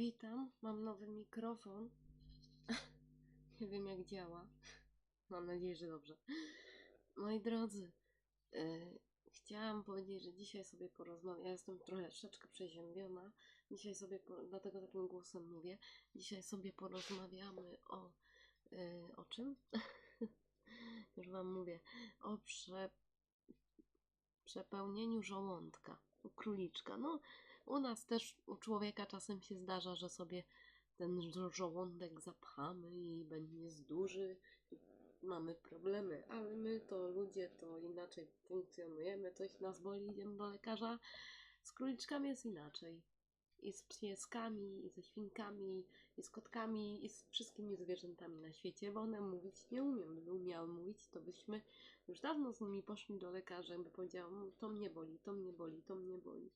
Witam, mam nowy mikrofon. Nie wiem jak działa. Mam nadzieję, że dobrze. Moi drodzy, e, chciałam powiedzieć, że dzisiaj sobie porozmawiam. Ja jestem troszeczkę przeziębiona. Dzisiaj sobie, po, dlatego takim głosem mówię. Dzisiaj sobie porozmawiamy o. e, o czym? Już Wam mówię. O prze, przepełnieniu żołądka. Króliczka. No, u nas też, u człowieka czasem się zdarza, że sobie ten żo- żołądek zapchamy i będzie jest duży, i mamy problemy, ale my to ludzie to inaczej funkcjonujemy, coś nas boli, idziemy do lekarza. Z króliczkami jest inaczej. I z pieskami, i ze świnkami, i z kotkami, i z wszystkimi zwierzętami na świecie, bo one mówić nie umieją. Gdyby umiały mówić, to byśmy już dawno z nimi poszli do lekarza, by powiedział, "Mm, to mnie boli, to mnie boli, to mnie boli.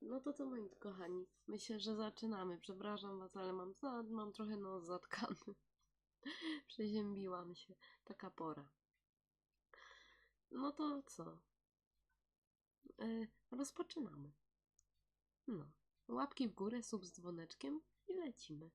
No. To co moi kochani, myślę, że zaczynamy. Przepraszam was, ale mam, mam trochę nos zatkany. Przeziębiłam się. Taka pora. No to co? E, rozpoczynamy. No. Łapki w górę, sub z dzwoneczkiem i lecimy.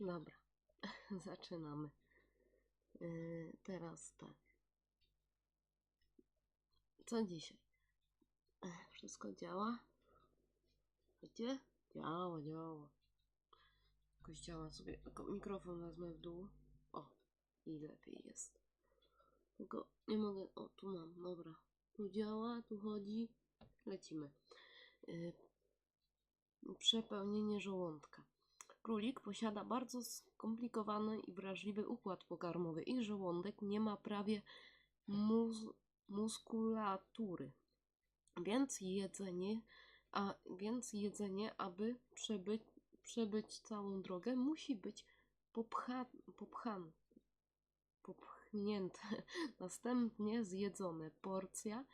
Dobra, zaczynamy. Yy, teraz tak. Co dzisiaj? Ech, Wszystko działa? Wiecie? Działa, działa. Jakoś działa sobie. Mikrofon wezmę w dół. O, i lepiej jest. Tylko nie mogę. O, tu mam, dobra. Tu działa, tu chodzi. Lecimy. Yy, przepełnienie żołądka. Królik posiada bardzo skomplikowany i wrażliwy układ pokarmowy. Ich żołądek nie ma prawie mus muskulatury. Więc jedzenie, a więc jedzenie, aby przebyć, przebyć całą drogę, musi być popcha, popchan, popchnięte, następnie zjedzone. Porcja.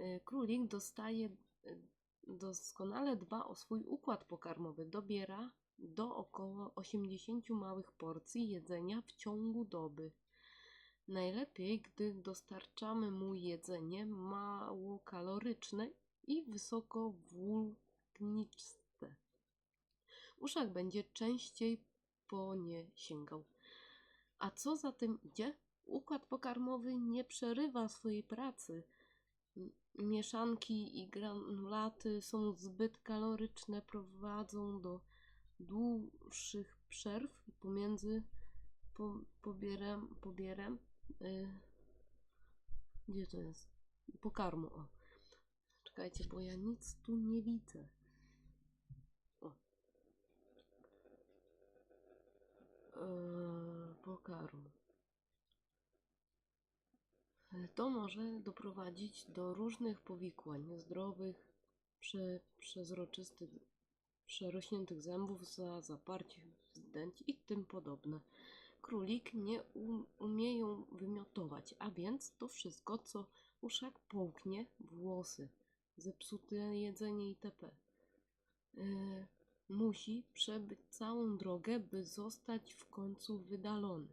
y, Królik dostaje y, doskonale dba o swój układ pokarmowy. Dobiera do około 80 małych porcji jedzenia w ciągu doby. Najlepiej, gdy dostarczamy mu jedzenie mało kaloryczne i wysoko włókniste. Uszak będzie częściej po nie sięgał. A co za tym idzie? Układ pokarmowy nie przerywa swojej pracy. Mieszanki i granulaty są zbyt kaloryczne, prowadzą do dłuższych przerw pomiędzy po, pobierem, pobierem y, gdzie to jest? Pokarmu, o. Czekajcie, bo ja nic tu nie widzę. O. Yy. To może doprowadzić do różnych powikłań niezdrowych, prze, przezroczystych, przerośniętych zębów, za zaparcie zdęć i tym podobne. Królik nie um, umieją wymiotować, a więc to wszystko, co uszak połknie, włosy, zepsute jedzenie itp. Yy, musi przebyć całą drogę, by zostać w końcu wydalony.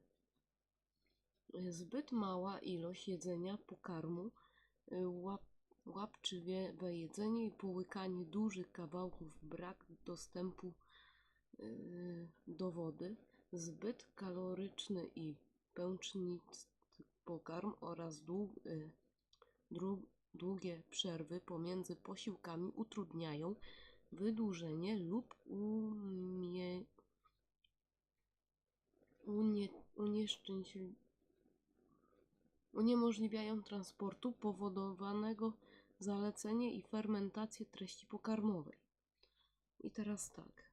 Zbyt mała ilość jedzenia pokarmu, y, łap, łapczywe jedzenie i połykanie dużych kawałków, brak dostępu y, do wody, zbyt kaloryczny i pęcznisty pokarm oraz y, dru, długie przerwy pomiędzy posiłkami utrudniają wydłużenie lub umie, unie, uniemożliwiają transportu powodowanego zalecenie i fermentację treści pokarmowej. I teraz tak.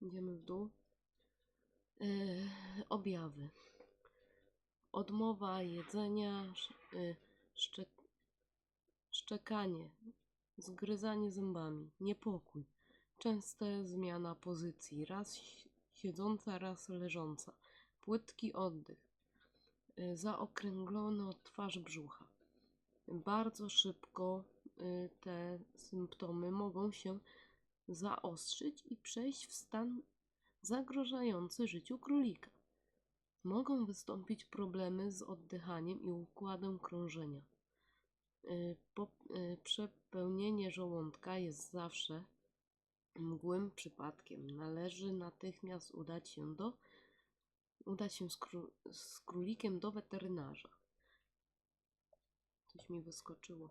Idziemy w dół. Yy, objawy. Odmowa jedzenia, szczek, szczekanie, zgryzanie zębami, niepokój, częsta zmiana pozycji, raz si- siedząca, raz leżąca, płytki oddech, y, zaokrąglona twarz brzucha. Bardzo szybko y, te symptomy mogą się zaostrzyć i przejść w stan zagrażający życiu królika. Mogą wystąpić problemy z oddychaniem i układem krążenia. Y, przepełnienie żołądka jest zawsze mgłym przypadkiem. Należy natychmiast udać się do udać się z, kró, z królikiem do weterynarza. Coś mi wyskoczyło.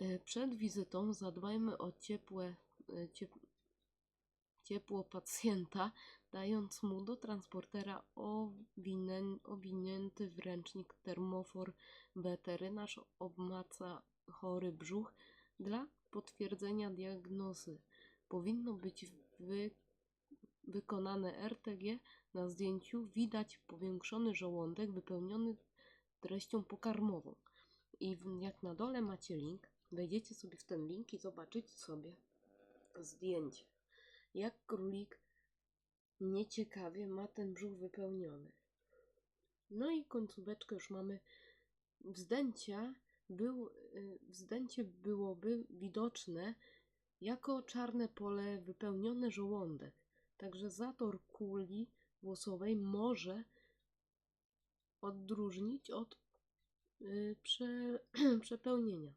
Y, Przed wizytą zadbajmy o ciepłe, y, ciep, ciepło pacjenta, dając mu do transportera owinę, owinięty w ręcznik termofor. Weterynarz obmaca chory brzuch dla potwierdzenia diagnozy. Powinno być wy, wykonane RTG. Na zdjęciu widać powiększony żołądek wypełniony treścią pokarmową. I jak na dole macie link, wejdziecie sobie w ten link i zobaczycie sobie zdjęcie. Jak królik nieciekawie ma ten brzuch wypełniony. No i końcóweczkę już mamy. Wzdęcia był, y, wzdęcie byłoby widoczne jako czarne pole wypełniony żołądek. Także zator kuli włosowej może odróżnić od y, prze, przepełnienia.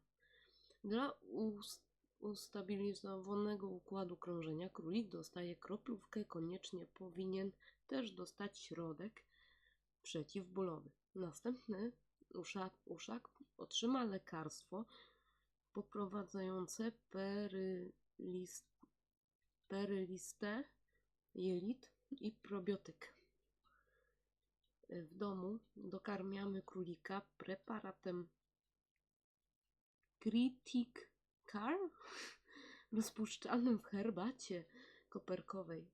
Dla us, ustabilizowanego układu krążenia królik dostaje kroplówkę, koniecznie powinien też dostać środek przeciwbólowy. Następny uszak, uszak otrzyma lekarstwo poprowadzające perylist, perylistę, jelit i probiotyk. W domu dokarmiamy królika preparatem Critic Car rozpuszczalnym w herbacie koperkowej.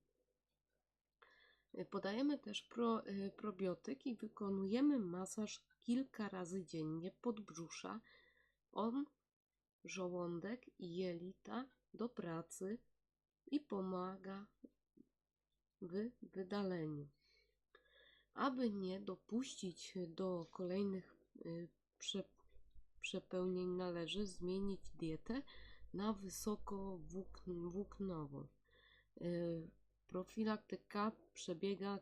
Podajemy też pro, y, probiotyk i wykonujemy masaż kilka razy dziennie podbrzusza. On żołądek i jelita do pracy i pomaga w wydaleniu. Aby nie dopuścić do kolejnych y, prze, przepełnień, należy zmienić dietę na wysokowłóknową. Y, Profilaktyka przebiega,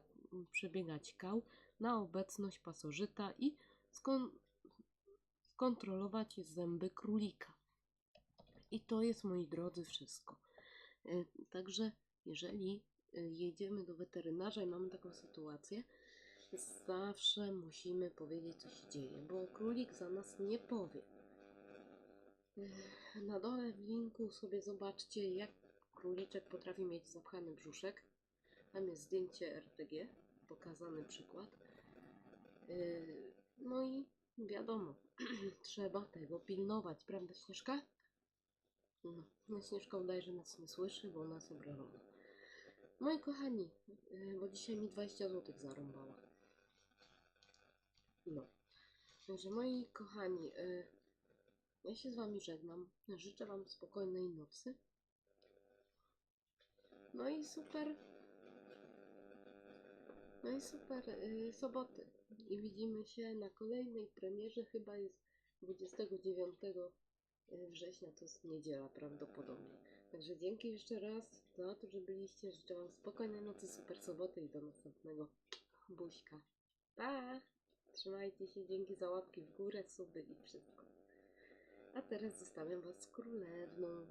przebiegać kał na obecność pasożyta i skon, skontrolować zęby królika. I to jest, moi drodzy, wszystko. Y, Także, jeżeli jedziemy do weterynarza i mamy taką sytuację, zawsze musimy powiedzieć, co się dzieje, bo królik za nas nie powie. Na dole w linku sobie zobaczcie, jak króliczek potrafi mieć zapchany brzuszek. Tam jest zdjęcie RTG, pokazany przykład. Yy, No i wiadomo, trzeba tego pilnować, prawda Śnieżka? No, no Śnieżka udaje, że nas nie słyszy, bo ona jest obrażona. Moi kochani, yy, bo dzisiaj mi 20 zł zarąbała. No. Także moi kochani, yy, ja się z wami żegnam. Życzę wam spokojnej nocy. No i super. No i super yy, soboty. I widzimy się na kolejnej premierze. Chyba jest 29 września, to jest niedziela prawdopodobnie. Także dzięki jeszcze raz za to, że byliście. Życzę wam spokojnej nocy, super soboty i do następnego. Buźka. Pa! Trzymajcie się, dzięki za łapki w górę, suby i wszystko. A teraz zostawiam was z królewną.